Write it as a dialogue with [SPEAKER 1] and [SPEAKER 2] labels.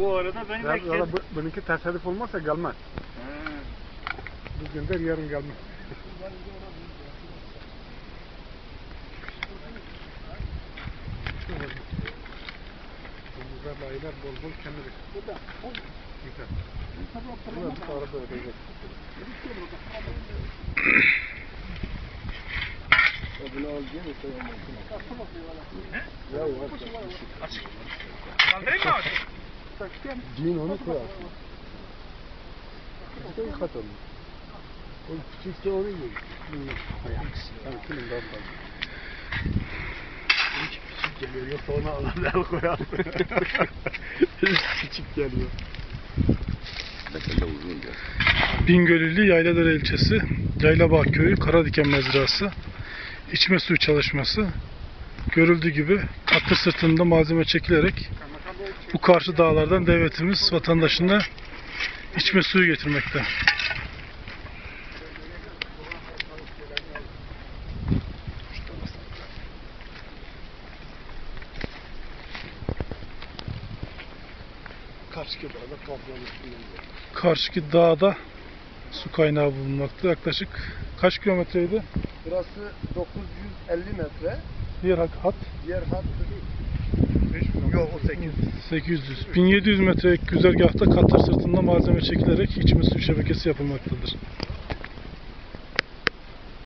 [SPEAKER 1] O arada beni
[SPEAKER 2] Ya,
[SPEAKER 1] bekledim.
[SPEAKER 2] valla bu, bununki tesadüf olmazsa gelmez.
[SPEAKER 1] Ha.
[SPEAKER 2] Bugün der yarın gelmez. Domuzlar, layılar bol bol kendidir. Güzel. Bunu bu arada ödeyecek.
[SPEAKER 1] Kaldırayım mı abi?
[SPEAKER 2] Din onu koyar. İşte yıkat onu. O küçükse onu yiyor. Kimin daha fazla. Hiç küçük geliyor. Yoksa ona alır el koyar. Hiç küçük geliyor.
[SPEAKER 3] Bingöl'lü Yayladere ilçesi, Yaylabağ köyü, Karadiken mezrası, içme suyu çalışması. Görüldüğü gibi katır sırtında malzeme çekilerek bu karşı dağlardan devletimiz vatandaşına içme suyu getirmekte. Karşıki dağda su kaynağı bulunmakta. Yaklaşık kaç kilometreydi?
[SPEAKER 4] Burası 950 metre.
[SPEAKER 3] Diğer hat
[SPEAKER 4] Diğer hat Yok o 800.
[SPEAKER 3] 800. 1700 metrelik güzergahta katır sırtında malzeme çekilerek içme suyu şebekesi yapılmaktadır.